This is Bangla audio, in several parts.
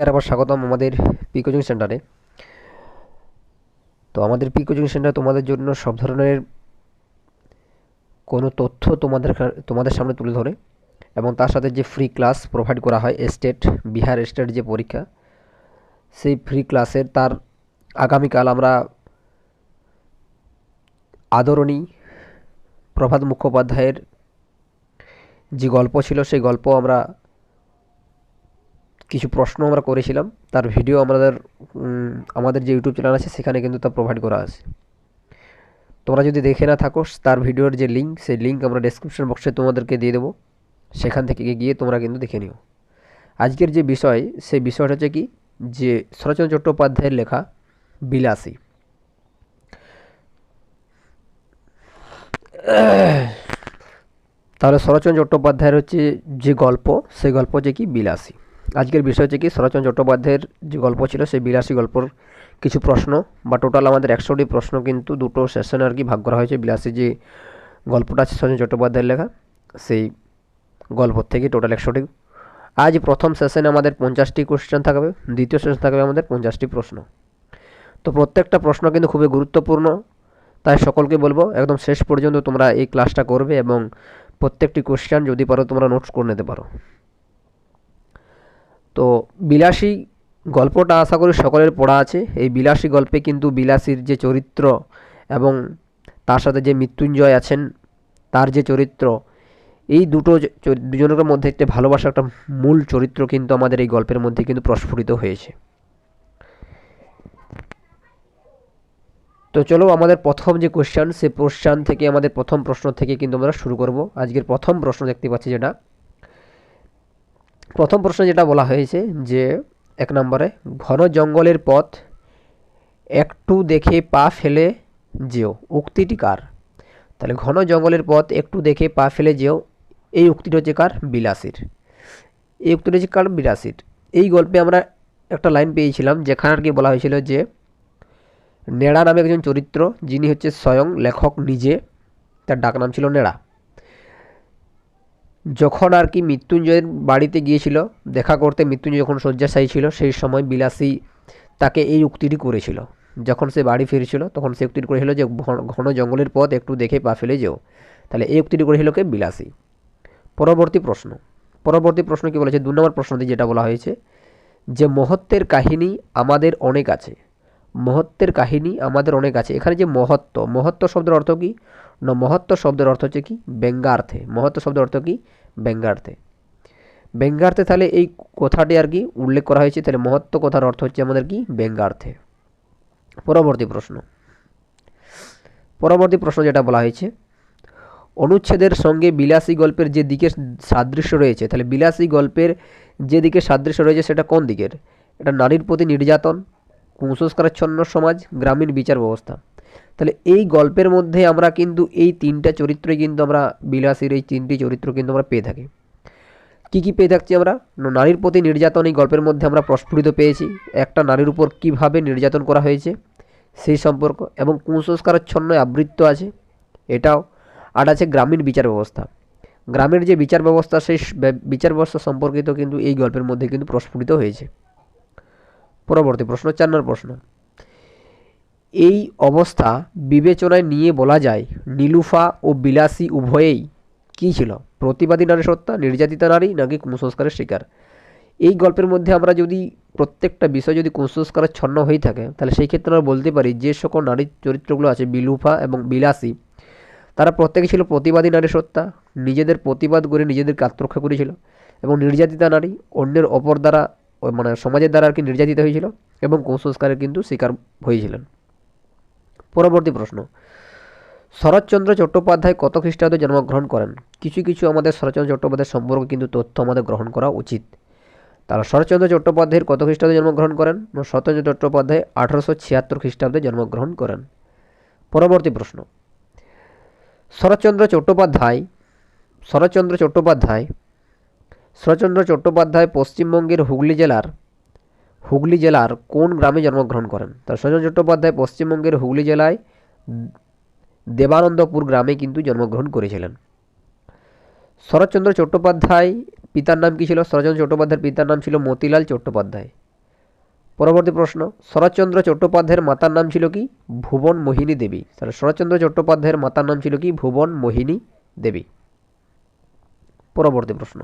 আবার স্বাগতম আমাদের পি কোচিং সেন্টারে তো আমাদের পি কোচিং সেন্টার তোমাদের জন্য সব ধরনের কোনো তথ্য তোমাদের তোমাদের সামনে তুলে ধরে এবং তার সাথে যে ফ্রি ক্লাস প্রোভাইড করা হয় স্টেট বিহার স্টেট যে পরীক্ষা, সেই ফ্রি ক্লাসের তার আগামীকাল আমরা আদরণী প্রভাত মুখোপাধ্যায়ের যে গল্প ছিল, সেই গল্প আমরা কিছু প্রশ্ন আমরা করেছিলাম। তার ভিডিও আমাদের আমাদের যে ইউটিউব চ্যানেল আছে, সেখানে কিন্তু তা প্রোভাইড করা আছে। তোমরা যদি দেখে না থাকো, তার ভিডিওর যে লিঙ্ক সেই লিঙ্ক আমরা ডেসক্রিপশন বক্সে তোমাদেরকে দিয়ে দেবো। সেখান থেকে গিয়ে তোমরা কিন্তু দেখে নিও। আজকের যে বিষয়, সেই বিষয়টা হচ্ছে কি? যে শরৎচন্দ্র চট্টোপাধ্যায়ের লেখা বিলাসী। তাহলে শরৎচন্দ্র চট্টোপাধ্যায়ের হচ্ছে যে গল্প, সেই গল্প হচ্ছে কি? বিলাসী। আজকের বিষয় হচ্ছে কি, শরৎচন্দ্র চট্টোপাধ্যায়ের যে গল্প ছিল, সেই বিলাসী গল্পর কিছু প্রশ্ন। বা টোটাল আমাদের একশোটি প্রশ্ন কিন্তু দুটো সেশনে আর কি ভাগ করা হয়েছে। বিলাসী যে গল্পটা আছে, শরৎচন্দ্র চট্টোপাধ্যায়ের লেখা, সেই গল্প থেকে টোটাল একশোটি। আজ প্রথম সেশনে আমাদের পঞ্চাশটি কোশ্চেন থাকবে, দ্বিতীয় সেশন থাকবে আমাদের পঞ্চাশটি প্রশ্ন। তো প্রত্যেকটা প্রশ্ন কিন্তু খুবই গুরুত্বপূর্ণ। তাই সকলকে বলব, একদম শেষ পর্যন্ত তোমরা এই ক্লাসটা করবে এবং প্রত্যেকটি কোশ্চেন যদি পারো তোমরা নোটস করে নিতে পারো। তো বিলাসী গল্পটা আশা করি সকলের পড়া আছে। এই বিলাসী গল্পে কিন্তু বিলাসীর যে চরিত্র এবং তার সাথে যে মৃত্যুঞ্জয় আছেন, তার যে চরিত্র, এই দুটো দুজনের মধ্যে একটা ভালোবাসা একটা মূল চরিত্র কিন্তু আমাদের এই গল্পের মধ্যে কিন্তু প্রস্ফুটিত হয়েছে। তো চলো আমাদের প্রথম যে কোশ্চেন সে কোশ্চান থেকে, আমাদের প্রথম প্রশ্ন থেকে কিন্তু আমরা শুরু করব। আজকের প্রথম প্রশ্ন দেখতে পাচ্ছি যেটা প্রথম প্রশ্ন যেটা বলা হয়েছে যে, এক নম্বরে, ঘন জঙ্গলের পথ একটু দেখে পা ফেলে যেও, উক্তিটি কার? তাহলে ঘন জঙ্গলের পথ একটু দেখে পা ফেলে যেও, এই উক্তিটি হচ্ছে কার? বিলাসীর। এই উক্তিটি হচ্ছে কার? বিলাসীর। এই গল্পে আমরা একটা লাইন পেয়েছিলাম যেখানে আর কি বলা হয়েছিল যে, নেড়া নামে একজন চরিত্র, যিনি হচ্ছে স্বয়ং লেখক নিজে, তার ডাক নাম ছিল নেড়া। যখন আর কি মৃত্যুঞ্জয়ের বাড়িতে গিয়েছিল, দেখা করতে মৃত্যুঞ্জয় যখন শয্যাশায়ী ছিল, সেই সময় বিলাসী তাকে এই উক্তিটি করেছিল। যখন সে বাড়ি ফিরছিল, তখন সে উক্তিটি করেছিল যে, ঘন- জঙ্গলের পথ একটু দেখে পা ফেলে যেও। তাহলে এই উক্তিটি করেছিল কে? বিলাসী। পরবর্তী প্রশ্ন। পরবর্তী প্রশ্ন কি বলেছে? দু নম্বর প্রশ্নটি যেটা বলা হয়েছে, যে, মহত্বের কাহিনী আমাদের অনেক আছে। মহত্বের কাহিনী আমাদের অনেক আছে। এখানে যে মহত্ব মহত্ব শব্দের অর্থ কি? না মহত্ব শব্দের অর্থ হচ্ছে কি ব্যঙ্গার্থে মহত্ব শব্দের অর্থ কি ব্যঙ্গার্থে ব্যঙ্গার্থে তাহলে এই কথাটি আর কি উল্লেখ করা হয়েছে তাহলে মহত্ব কথার অর্থ হচ্ছে আমাদের কি ব্যঙ্গার্থে পরবর্তী প্রশ্ন পরবর্তী প্রশ্ন যেটা বলা হয়েছে অনুচ্ছেদের সঙ্গে বিলাসী গল্পের যে দিকে সাদৃশ্য রয়েছে, তাহলে বিলাসী গল্পের যে দিকে সাদৃশ্য রয়েছে সেটা কোন দিকের? এটা নারীর প্রতি নির্যাতন, কুসংস্কারাচ্ছন্ন সমাজ, গ্রামীণ বিচার ব্যবস্থা। তাহলে এই গল্পের মধ্যে আমরা কিন্তু এই তিনটা চরিত্রই কিন্তু আমরা বিলাসীর এই তিনটি চরিত্র কিন্তু আমরা পেয়ে থাকি। কী কী পেয়ে থাকছি আমরা? নারীর প্রতি নির্যাতন এই গল্পের মধ্যে আমরা প্রস্ফুটিত পেয়েছি। একটা নারীর উপর কীভাবে নির্যাতন করা হয়েছে সেই সম্পর্ক এবং কুসংস্কারাচ্ছন্ন আবৃত্ত আছে, এটাও। আর আছে গ্রামীণ বিচার ব্যবস্থা। গ্রামের যে বিচার ব্যবস্থা, সেই বিচার ব্যবস্থা সম্পর্কিত কিন্তু এই গল্পের মধ্যে কিন্তু প্রস্ফুটিত হয়েছে। পরবর্তী প্রশ্ন, চার প্রশ্ন। এই অবস্থা বিবেচনায় নিয়ে বলা যায়, নীলুফা ও বিলাসী উভয়েই কী ছিল? প্রতিবাদী নারী সত্তা, নির্যাতিতা নারী নাকি কুসংস্কারের শিকার? এই গল্পের মধ্যে আমরা যদি প্রত্যেকটা বিষয় যদি কুসংস্কারের ছন্ন হয়ে থাকে, তাহলে সেই ক্ষেত্রে আমরা বলতে পারি যে সকল নারীর চরিত্রগুলো আছে বিলুফা এবং বিলাসী, তারা প্রত্যেকে ছিল প্রতিবাদী নারী সত্তা, নিজেদের প্রতিবাদ করে নিজেদেরকে আত্মরক্ষা করেছিল এবং নির্যাতিতা নারী অন্যের অপর দ্বারা মানে সমাজের দ্বারা আর কি নির্যাতিত হয়েছিল এবং কুসংস্কারের কিন্তু শিকার হয়েছিলেন। পরবর্তী প্রশ্ন। শরৎচন্দ্র চট্টোপাধ্যায় কত খ্রিস্টাব্দে জন্মগ্রহণ করেন? কিছু কিছু আমাদের শরৎচন্দ্র চট্টোপাধ্যায় সম্পর্কে কিন্তু তথ্য আমাদের গ্রহণ করা উচিত। তারা শরৎচন্দ্র চট্টোপাধ্যায়ের কত খ্রিস্টাব্দে জন্মগ্রহণ করেন? শরৎচন্দ্র চট্টোপাধ্যায় আঠারোশো ছিয়াত্তর খ্রিস্টাব্দে জন্মগ্রহণ করেন। পরবর্তী প্রশ্ন। শরৎচন্দ্র চট্টোপাধ্যায় শরৎচন্দ্র চট্টোপাধ্যায় শরৎচন্দ্র চট্টোপাধ্যায় পশ্চিমবঙ্গের হুগলি জেলার হুগলি জেলার কোন গ্রামে জন্মগ্রহণ করেন? তার শরৎচন্দ্র চট্টোপাধ্যায় পশ্চিমবঙ্গের হুগলি জেলায় দেবানন্দপুর গ্রামে কিন্তু জন্মগ্রহণ করেছিলেন। শরৎচন্দ্র চট্টোপাধ্যায় পিতার নাম কী ছিল? শরৎচন্দ্র চট্টোপাধ্যায়ের পিতার নাম ছিল মতিলাল চট্টোপাধ্যায়। পরবর্তী প্রশ্ন, শরৎচন্দ্র চট্টোপাধ্যায়ের মাতার নাম ছিল কি? ভুবন মোহিনী দেবী। তাহলে শরৎচন্দ্র চট্টোপাধ্যায়ের মাতার নাম ছিল কি? ভুবন মোহিনী দেবী। পরবর্তী প্রশ্ন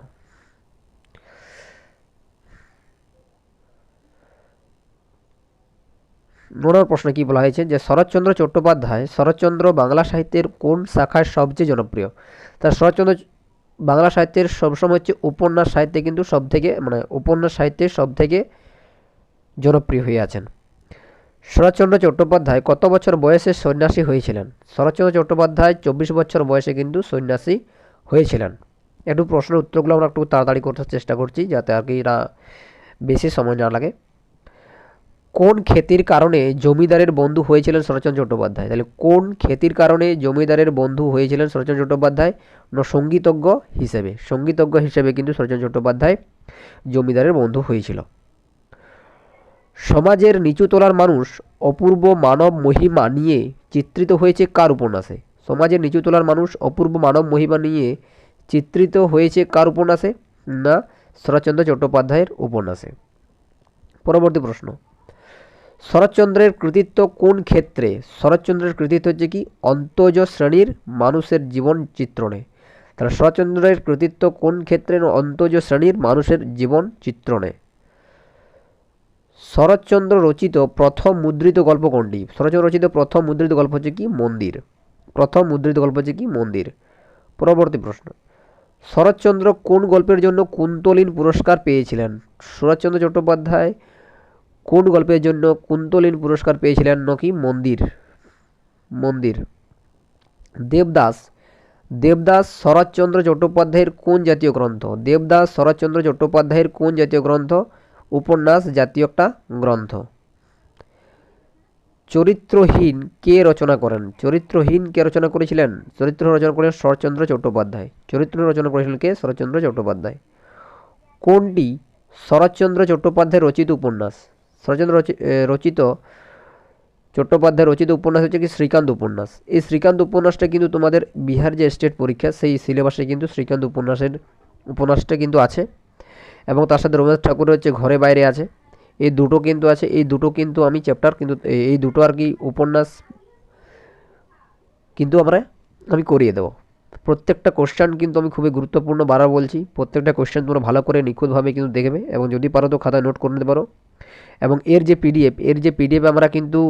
নম্বর প্রশ্ন কি বলা হয়েছে যে শরৎচন্দ্র চট্টোপাধ্যায়, শরৎচন্দ্র বাংলা সাহিত্যের কোন শাখায় সবচেয়ে জনপ্রিয়? তা শরৎচন্দ্র বাংলা সাহিত্যের সবসময় হচ্ছে উপন্যাস সাহিত্যে কিন্তু সব থেকে মানে উপন্যাস সাহিত্যে সব থেকে জনপ্রিয় হয়ে আছেন। শরৎচন্দ্র চট্টোপাধ্যায় কত বছর বয়সে সন্ন্যাসী হয়েছিলেন? শরৎচন্দ্র চট্টোপাধ্যায় চব্বিশ বছর বয়সে কিন্তু সন্ন্যাসী হয়েছিলেন। একটু প্রশ্নের উত্তরগুলো আমরা একটু তাড়াতাড়ি করতে চেষ্টা করছি যাতে আর কি এরা বেশি সময় না লাগে। কোন খ্যাতির কারণে জমিদারের বন্ধু হয়েছিলেন শরৎচন্দ্র চট্টোপাধ্যায়? তাহলে কোন খ্যাতির কারণে জমিদারের বন্ধু হয়েছিলেন শরৎচন্দ্র চট্টোপাধ্যায়? না, সঙ্গীতজ্ঞ হিসেবে। সঙ্গীতজ্ঞ হিসেবে কিন্তু শরৎচন্দ্র চট্টোপাধ্যায় জমিদারের বন্ধু হয়েছিল। সমাজের নিচু তলার মানুষ অপূর্ব মানব মহিমা নিয়ে চিত্রিত হয়েছে কার উপন্যাসে? সমাজের নিচু তলার মানুষ অপূর্ব মানব মহিমা নিয়ে চিত্রিত হয়েছে কার উপন্যাসে? না, শরৎচন্দ্র চট্টোপাধ্যায়ের উপন্যাসে। পরবর্তী প্রশ্ন। শরৎচন্দ্রের কৃতিত্ব কোন ক্ষেত্রে? শরৎচন্দ্রের কৃতিত্ব হচ্ছে কি? অন্তজ শ্রেণির মানুষের জীবন চিত্রণে। তাহলে শরৎচন্দ্রের কৃতিত্ব কোন ক্ষেত্রে? অন্তজ শ্রেণির মানুষের জীবন চিত্রণে। শরৎচন্দ্র রচিত প্রথম মুদ্রিত গল্প কোনটি? শরৎচন্দ্র রচিত প্রথম মুদ্রিত গল্প হচ্ছে কি? মন্দির। প্রথম মুদ্রিত গল্প হচ্ছে কি? মন্দির। পরবর্তী প্রশ্ন। শরৎচন্দ্র কোন গল্পের জন্য কুন্তলীন পুরস্কার পেয়েছিলেন? শরৎচন্দ্র চট্টোপাধ্যায় কোন গল্পের জন্য কুন্তলীন পুরস্কার পেয়েছিলেন নাকি মন্দির? মন্দির। দেবদাস। দেবদাস শরৎচন্দ্র চট্টোপাধ্যায়ের কোন জাতীয় গ্রন্থ? দেবদাস শরৎচন্দ্র চট্টোপাধ্যায়ের কোন জাতীয় গ্রন্থ? উপন্যাস, জাতীয় একটা গ্রন্থ। চরিত্রহীন কে রচনা করেন? চরিত্রহীন কে রচনা করেছিলেন? চরিত্র রচনা করেন শরৎচন্দ্র চট্টোপাধ্যায়। চরিত্র রচনা করেছিলেন কে? শরৎচন্দ্র চট্টোপাধ্যায়। কোনটি? শরৎচন্দ্র চট্টোপাধ্যায় রচিত উপন্যাস। শরৎচন্দ্র রচিত চট্টোপাধ্যায় রচিত উপন্যাস হচ্ছে কি শ্রীকান্ত উপন্যাস। এই শ্রীকান্ত উপন্যাসটা কিন্তু তোমাদের বিহার যে স্টেট পরীক্ষা, সেই সিলেবাসে কিন্তু শ্রীকান্ত উপন্যাসের উপন্যাসটা কিন্তু আছে এবং তার সাথে রবীন্দ্রনাথ ঠাকুরের হচ্ছে ঘরে বাইরে আছে। এই দুটো কিন্তু আছে, এই দুটো কিন্তু আমি চ্যাপ্টার কিন্তু এই দুটো আর কি উপন্যাস কিন্তু আমরা, আমি করিয়ে দেবো। প্রত্যেকটা কোশ্চেন কিন্তু আমি খুবই গুরুত্বপূর্ণ বারবার বলছি, প্রত্যেকটা কোশ্চেন তোমরা ভালো করে নিখুঁতভাবে কিন্তু দেখবে এবং যদি পারো তো খাতায় নোট করে নিতে পারো। এবং এর যে পিডিএফ এর যে পিডিএফ আমরা কিন্তু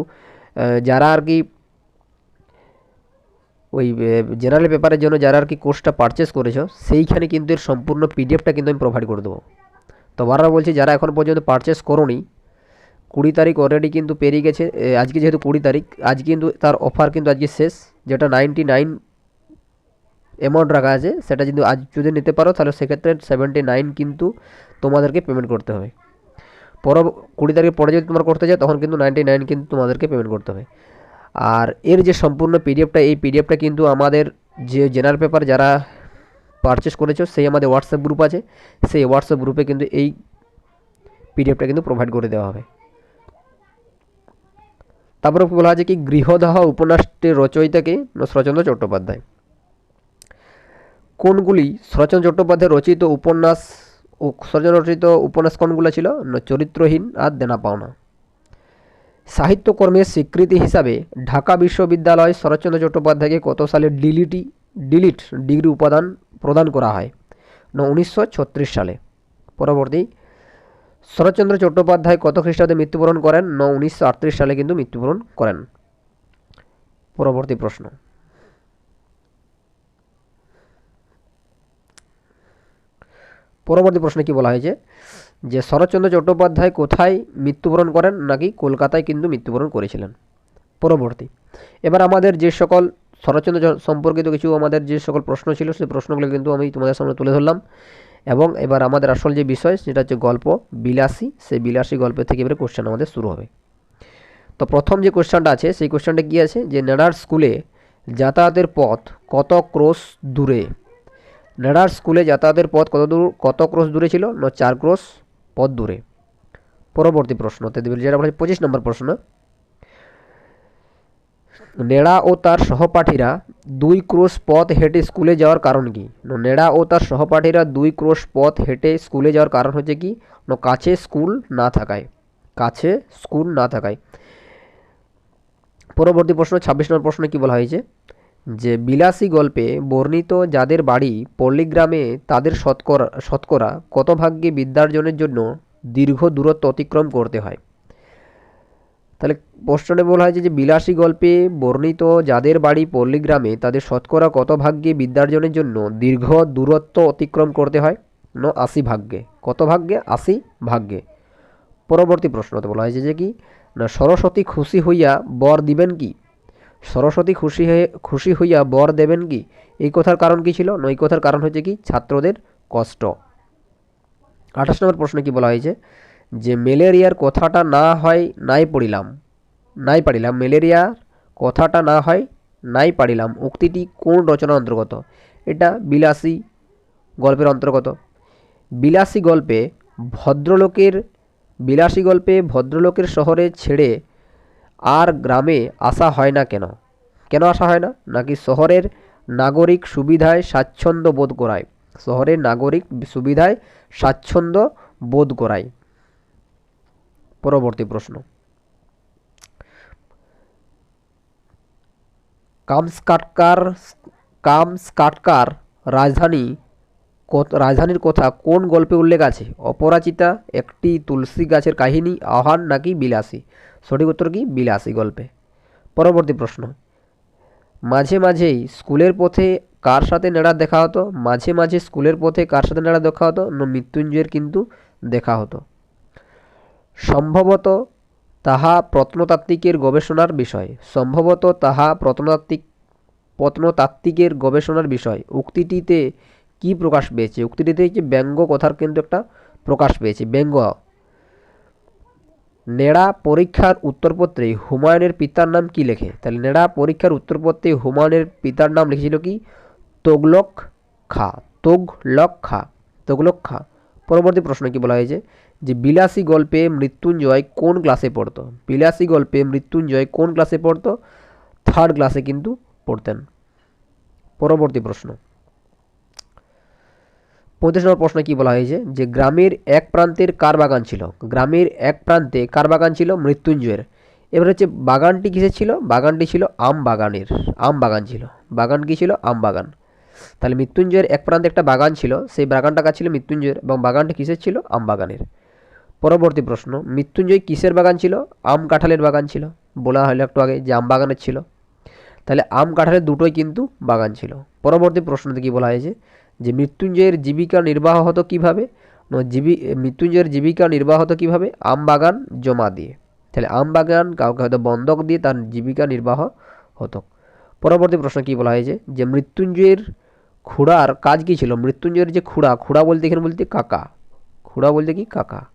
যারা আর কি ওই জেনারেল পেপারের জন্য যারা আর কি কোর্সটা পারচেস করেছ, সেইখানে কিন্তু এর সম্পূর্ণ পিডিএফটা কিন্তু আমি প্রোভাইড করে দেবো। তো বারবার বলছি, যারা এখন পর্যন্ত পারচেস করোনি, কুড়ি তারিখ অলরেডি কিন্তু পেরিয়ে গেছে আজকে যেহেতু কুড়ি তারিখ, আজ কিন্তু তার অফার কিন্তু আজকে শেষ, যেটা নাইনটি নাইন অ্যামাউন্ট রাখা আছে, সেটা যদি আজ যদি নিতে পারো, তাহলে সেক্ষেত্রে সেভেন্টি নাইন কিন্তু তোমাদেরকে পেমেন্ট করতে হবে। পর কুড়ি তারিখের পরে যদি তোমরা করতে চাও তখন কিন্তু নাইনটি নাইন কিন্তু তোমাদেরকে পেমেন্ট করতে হবে। আর এর যে সম্পূর্ণ পিডিএফটা এই পিডিএফটা কিন্তু আমাদের যে জেনারেল পেপার যারা পারচেস করেছ, সেই আমাদের হোয়াটসঅ্যাপ গ্রুপ আছে। সেই হোয়াটসঅ্যাপ গ্রুপে কিন্তু এই পিডিএফটা কিন্তু প্রোভাইড করে দেওয়া হবে। তারপরে বলা আছে কি, গৃহদাহ উপন্যাসটির রচয়িতাকে শরৎচন্দ্র চট্টোপাধ্যায়। কোনগুলি শরৎচন্দ্র চট্টোপাধ্যায় রচিত উপন্যাস শরৎচন্দ্র রচিত উপন্যাস কোনগুলো ছিল চরিত্রহীন আর দেনা পাওনা। সাহিত্যকর্মের স্বীকৃতি হিসাবে ঢাকা বিশ্ববিদ্যালয় শরৎচন্দ্র চট্টোপাধ্যায়কে কত সালে ডিলিটি, ডিলিট ডিগ্রি উপাদান প্রদান করা হয়? না, উনিশশো সালে। পরবর্তী, শরৎচন্দ্র চট্টোপাধ্যায় কত খ্রিস্টাব্দে মৃত্যুবরণ করেন? ন, উনিশশো সালে কিন্তু মৃত্যুবরণ করেন। পরবর্তী প্রশ্ন। পরবর্তী প্রশ্নে কি বলা হয়েছে? যে শরৎচন্দ্র চট্টোপাধ্যায় কোথায় মৃত্যুবরণ করেন নাকি কলকাতায় কিন্তু মৃত্যুবরণ করেছিলেন? পরবর্তী। এবার আমাদের যে সকল শরৎচন্দ্র সম্পর্কিত কিছু আমাদের যে সকল প্রশ্ন ছিল, সেই প্রশ্নগুলো কিন্তু আমি তোমাদের সামনে তুলে ধরলাম। এবং এবার আমাদের আসল যে বিষয়, সেটা হচ্ছে গল্প বিলাসী। সেই বিলাসী গল্পের থেকে এবারে কোশ্চেন আমাদের শুরু হবে। তো প্রথম যে কোশ্চেনটা আছে, সেই কোশ্চেনটা কী আছে? যে নেডার স্কুলে যাতায়াতের পথ কত ক্রোশ দূরে? নেডার স্কুলে যাতায়াতের পথ কত দূর, কত ক্রোশ দূরে ছিল? না চার ক্রোশ পথ দূরে। পরবর্তী প্রশ্ন যেটা পঁচিশ নম্বর প্রশ্ন। নেড়া ও তার সহপাঠীরা দুই ক্রোশ পথ হেঁটে স্কুলে যাওয়ার কারণ কি? নেড়া ও তার সহপাঠীরা দুই ক্রোশ পথ হেঁটে স্কুলে যাওয়ার কারণ হচ্ছে কি? না কাছে স্কুল না থাকায়। কাছে স্কুল না থাকায়। পরবর্তী প্রশ্ন, ছাব্বিশ নম্বর প্রশ্নে কী বলা হয়েছে? যে বিলাসী গল্পে বর্ণিত যাদের বাড়ি পল্লীগ্রামে তাদের শতকরা শতকরা কত ভাগ্যে বিদ্যার্জনের জন্য দীর্ঘ দূরত্ব অতিক্রম করতে হয়? তাহলে প্রশ্নে বলা হয়েছে যে বিলাসী গল্পে বর্ণিত যাদের বাড়ি পল্লীগ্রামে তাদের শতকরা কত ভাগ্যে বিদ্যার্জনের জন্য দীর্ঘ দূরত্ব অতিক্রম করতে হয়? ন, আশি ভাগ্যে। কত ভাগ্যে আশি ভাগ্যে। পরবর্তী প্রশ্নতে বলা হয়েছে যে কি? না, সরস্বতী খুশি হইয়া বর দিবেন কি? সরস্বতী খুশি হয়ে, খুশি হইয়া বর দেবেন কি? এই কথার কারণ কি ছিল? না এই কথার কারণ হচ্ছে কি? ছাত্রদের কষ্ট। আঠাশ নম্বর প্রশ্নে কি বলা হয়েছে? যে ম্যালেরিয়ার কথাটা না হয়, নাই পড়িলাম। নাই পারিলাম। ম্যালেরিয়ার কথাটা না হয়, নাই পারিলাম। উক্তিটি কোন রচনার অন্তর্গত? এটা বিলাসী গল্পের অন্তর্গত। বিলাসী গল্পে ভদ্রলোকের, বিলাসী গল্পে ভদ্রলোকের শহরে ছেড়ে আর গ্রামে আসা হয় না কেন? কেন আসা হয় না? নাকি শহরের নাগরিক সুবিধায় স্বাচ্ছন্দ্য বোধ করায়? শহরের নাগরিক সুবিধায় স্বাচ্ছন্দ্য বোধ করায়? পরবর্তী প্রশ্ন। কামস্কাটকার কামস্কাটকার রাজধানী রাজধানীর কথা কোন গল্পে উল্লেখ আছে? অপরাজিতা, একটি তুলসী গাছের কাহিনী আহ্বান নাকি বিলাসী? সঠিক উত্তর কি? বিলাসী গল্পে। পরবর্তী প্রশ্ন। মাঝে মাঝেই স্কুলের পথে কার সাথে নেড়া দেখা হতো? মাঝে মাঝে স্কুলের পথে কার সাথে নেড়া দেখা হতো? না মৃত্যুঞ্জয়ের কিন্তু দেখা হতো। সম্ভবত তাহা প্রত্নতাত্ত্বিকের গবেষণার বিষয়। সম্ভবত তাহা প্রত্নতাত্ত্বিক, প্রত্নতাত্ত্বিকের গবেষণার বিষয়। উক্তিটিতে কি প্রকাশ পেয়েছে? উক্তিটিতে হচ্ছে ব্যঙ্গ কথার কিন্তু একটা প্রকাশ পেয়েছে। ব্যঙ্গ নেড়া পরীক্ষার উত্তরপত্রে হুমায়ুনের পিতার নাম কি লেখে? তাহলে নেড়া পরীক্ষার উত্তরপত্রে হুমায়ুনের পিতার নাম লিখেছিল কি? তোগলক খা তোগলক খা তোগলক খা। পরবর্তী প্রশ্ন কি বলা হয়েছে? যে বিলাসী গল্পে মৃত্যুঞ্জয় কোন ক্লাসে পড়তো? বিলাসী গল্পে মৃত্যুঞ্জয় কোন ক্লাসে পড়তো? থার্ড ক্লাসে কিন্তু পড়তেন। পরবর্তী প্রশ্ন। পঁচিশ নম্বর প্রশ্ন কি বলা হয়েছে? যে গ্রামের এক প্রান্তের কার বাগান ছিল? গ্রামের এক প্রান্তে কার বাগান ছিল? মৃত্যুঞ্জয়ের। এবার হচ্ছে বাগানটি কিসের ছিল? বাগানটি ছিল আম বাগানের। আম বাগান ছিল। বাগান কি ছিল? আম বাগান। তাহলে মৃত্যুঞ্জয়ের এক প্রান্তে একটা বাগান ছিল। সেই বাগানটা কাজ ছিল মৃত্যুঞ্জয়ের এবং বাগানটি কিসের ছিল? আম বাগানের। পরবর্তী প্রশ্ন, মৃত্যুঞ্জয় কিসের বাগান ছিল? আম কাঁঠালের বাগান ছিল। বলা হলো একটু আগে যে আম বাগানের ছিল। তাহলে আম কাঁঠালের দুটোই কিন্তু বাগান ছিল। পরবর্তী প্রশ্নতে কি বলা হয়েছে? যে মৃত্যুঞ্জয়ের জীবিকা নির্বাহ হতো কীভাবে? জীবি, মৃত্যুঞ্জয়ের জীবিকা নির্বাহ হতো কীভাবে? আম বাগান জমা দিয়ে। তাহলে আম বাগান কাউকে হয়তো বন্ধক দিয়ে তার জীবিকা নির্বাহ হতো। পরবর্তী প্রশ্ন কি বলা হয়েছে? যে মৃত্যুঞ্জয়ের খুড়ার কাজ কী ছিল? মৃত্যুঞ্জয়ের যে খুড়া খুড়া বলতে এখানে বলতে কাকা। খুড়া বলতে কি? কাকা।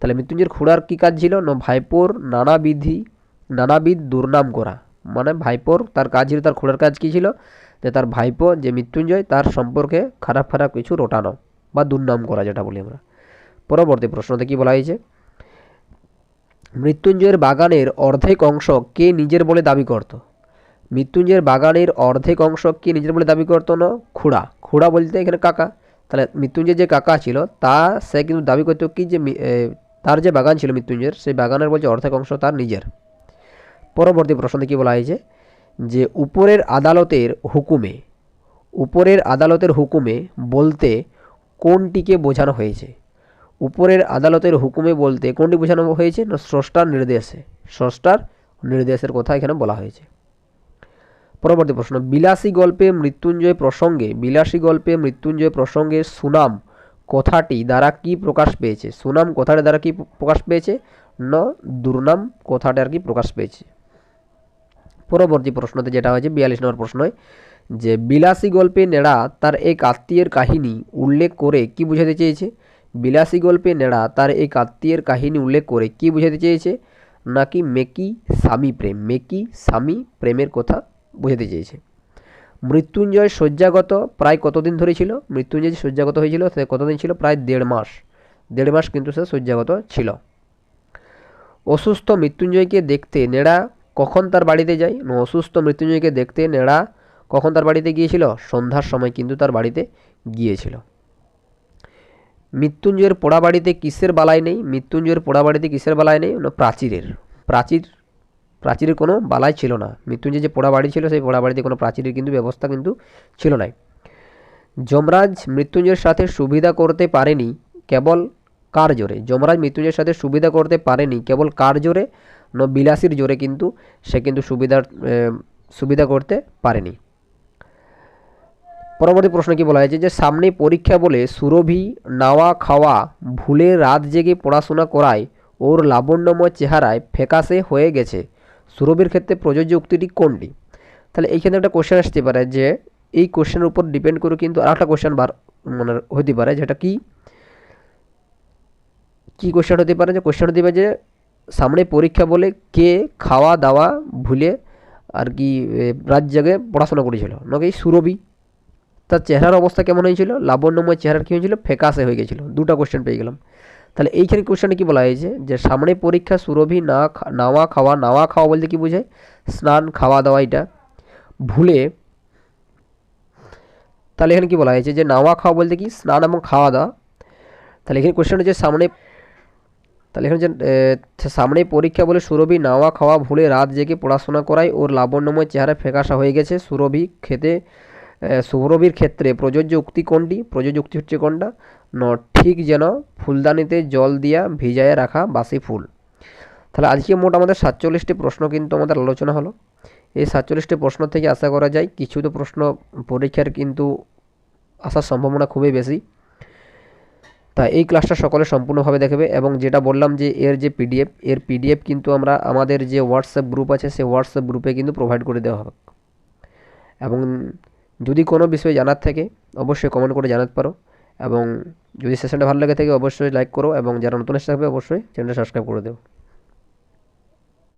তাহলে মৃত্যুঞ্জয়ের খুড়ার কী কাজ ছিল? না, ভাইপোর নানাবিধি, নানাবিধ দুর্নাম করা। মানে ভাইপোর, তার কাজ ছিল, তার খুড়ার কাজ কী ছিল? যে তার ভাইপো যে মৃত্যুঞ্জয়, তার সম্পর্কে খারাপ খারাপ কিছু রটানো বা দুর্নাম করা, যেটা বলি আমরা। পরবর্তী প্রশ্নতে কি বলা হয়েছে? মৃত্যুঞ্জয়ের বাগানের অর্ধেক অংশ কে নিজের বলে দাবি করত? মৃত্যুঞ্জয়ের বাগানের অর্ধেক অংশ কে নিজের বলে দাবি করতো না? খুড়া। খুড়া বলতে এখানে কাকা। তাহলে মৃত্যুঞ্জয়ের যে কাকা ছিল, তা সে কিন্তু দাবি করতো কি যে তার যে বাগান ছিল মৃত্যুঞ্জয়ের, সেই বাগানের বলছে অর্ধেক অংশ তার নিজের। পরবর্তী প্রশ্নতে কি বলা হয়েছে? যে উপরের আদালতের হুকুমে, উপরের আদালতের হুকুমে বলতে কোনটিকে বোঝানো হয়েছে? উপরের আদালতের হুকুমে বলতে কোনটি বোঝানো হয়েছে না স্রষ্টার নির্দেশে? স্রষ্টার নির্দেশের কথা এখানে বলা হয়েছে। পরবর্তী প্রশ্ন, বিলাসী গল্পে মৃত্যুঞ্জয় প্রসঙ্গে, বিলাসী গল্পে মৃত্যুঞ্জয় প্রসঙ্গে সুনাম কথাটি দ্বারা কি প্রকাশ পেয়েছে? সুনাম কথাটি দ্বারা কি প্রকাশ পেয়েছে? না, দুর্নাম কথাটি আর কি প্রকাশ পেয়েছে। পরবর্তী প্রশ্নতে যেটা হয়েছে, বিয়াল্লিশ নম্বর প্রশ্নয়, যে বিলাসী গল্পে নেড়া তার এক আত্মীয়ের কাহিনী উল্লেখ করে কি বোঝাতে চেয়েছে? বিলাসী গল্পে নেড়া তার এক আত্মীয়ের কাহিনী উল্লেখ করে কি বোঝাতে চেয়েছে? নাকি মেকি স্বামী প্রেম, মেকি স্বামী প্রেমের কথা বোঝাতে চেয়েছে? মৃত্যুঞ্জয় শয্যাগত প্রায় কতদিন ধরে ছিল? মৃত্যুঞ্জয় যে শয্যাগত হয়েছিল, সে কতদিন ছিল? প্রায় দেড় মাস। দেড় মাস কিন্তু সে শয্যাগত ছিল। অসুস্থ মৃত্যুঞ্জয়কে দেখতে নেড়া কখন তার বাড়িতে যায় অসুস্থ মৃত্যুঞ্জয়কে দেখতে নেড়া কখন তার বাড়িতে গিয়েছিল? সন্ধ্যার সময় কিন্তু তার বাড়িতে গিয়েছিল। মৃত্যুঞ্জয়ের পোড়াবাড়িতে কিসের বালাই নেই? মৃত্যুঞ্জয়ের পোড়াবাড়িতে কিসের বালাই নেই? না, প্রাচীরের। প্রাচীর, প্রাচীরের কোনো বালাই ছিল না। মৃত্যুঞ্জয় যে পোড়াবাড়ি ছিল, সেই পোড়াবাড়িতে কোনো প্রাচীরের কিন্তু ব্যবস্থা কিন্তু ছিল না যমরাজ মৃত্যুঞ্জয়ের সাথে সুবিধা করতে পারেনি কেবল কার জোরে? যমরাজ মৃত্যুঞ্জয়ের সাথে সুবিধা করতে পারেনি কেবল কার জোরে? বিলাসীর জোরে কিন্তু সে কিন্তু সুবিধার সুবিধা করতে পারেনি। পরবর্তী প্রশ্ন কি বলা হয়েছে যে, সামনে পরীক্ষা বলে সুরভি নাওয়া খাওয়া ভুলে রাত জেগে পড়াশোনা করায় ওর লাবণ্যময় চেহারায় ফ্যাকাশে হয়ে গেছে। সুরভির ক্ষেত্রে প্রযোজ্য উক্তিটি কোনটি? তাহলে এইখানে একটা কোশ্চেন আসতে পারে যে, এই কোশ্চেনের উপর ডিপেন্ড করে কিন্তু আর একটা কোশ্চেন বার মানে হতে পারে যেটা কি? কি কোশ্চেন হতে পারে? যে কোশ্চেন হতে পারে যে সামনে পরীক্ষা বলে কে খাওয়া দাওয়া ভুলে আর কি রাত জেগে পড়াশোনা করেছিল। নাকি সুরভি? তার চেহারার অবস্থা কেমন হয়েছিল? লাবণ্যময় চেহারার কী হয়েছিল? ফ্যাকাশে হয়ে গেছিল। দুটো কোশ্চেন পেয়ে গেলাম। তাহলে এইখানে কোশ্চেনে কি বলা হয়েছে? যে সামনে পরীক্ষা সুরভি না নাওয়া খাওয়া নাওয়া খাওয়া বলতে কি বোঝায়? স্নান, খাওয়া দাওয়া এটা ভুলে তাহলে এখানে কি বলা হয়েছে? যে নাওয়া খাওয়া বলতে কি? স্নান এবং খাওয়া দাওয়া। তাহলে এখানে কোশ্চেন হচ্ছে সামনে তাহলে এখানে যে সামনেই পরীক্ষা বলে সুরভি নাওয়া খাওয়া ভুলে রাত জেগে পড়াশোনা করায় ওর লাবণ্যময় চেহারা ফ্যাকাশা হয়ে গেছে। সুরভি খেতে সুরভির ক্ষেত্রে প্রযোজ্য উক্তি কোনটি? প্রযোজ্য উক্তি হচ্ছে কোনটা? ন, ঠিক যেন ফুলদানিতে জল দিয়া ভিজায় রাখা বাসি ফুল। তাহলে আজকে মোট আমাদের সাতচল্লিশটি প্রশ্ন কিন্তু আমাদের আলোচনা হলো। এই সাতচল্লিশটি প্রশ্ন থেকে আশা করা যায়, কিছু তো প্রশ্ন পরীক্ষার কিন্তু আসার সম্ভাবনা খুবই বেশি। তা এই ক্লাসটা সকলে সম্পূর্ণভাবে দেখবে এবং যেটা বললাম যে এর যে পিডিএফ এর পিডিএফ কিন্তু আমরা আমাদের যে হোয়াটসঅ্যাপ গ্রুপ আছে, সেই হোয়াটসঅ্যাপ গ্রুপে কিন্তু প্রোভাইড করে দেওয়া হবে। এবং যদি কোনো বিষয়ে জানার থাকে, অবশ্যই কমেন্ট করে জানাতে পারো। এবং যদি সেশনটা ভালো লেগে থাকে, অবশ্যই লাইক করো এবং যারা নতুন এসে থাকবে, অবশ্যই চ্যানেলটা সাবস্ক্রাইব করে দেও।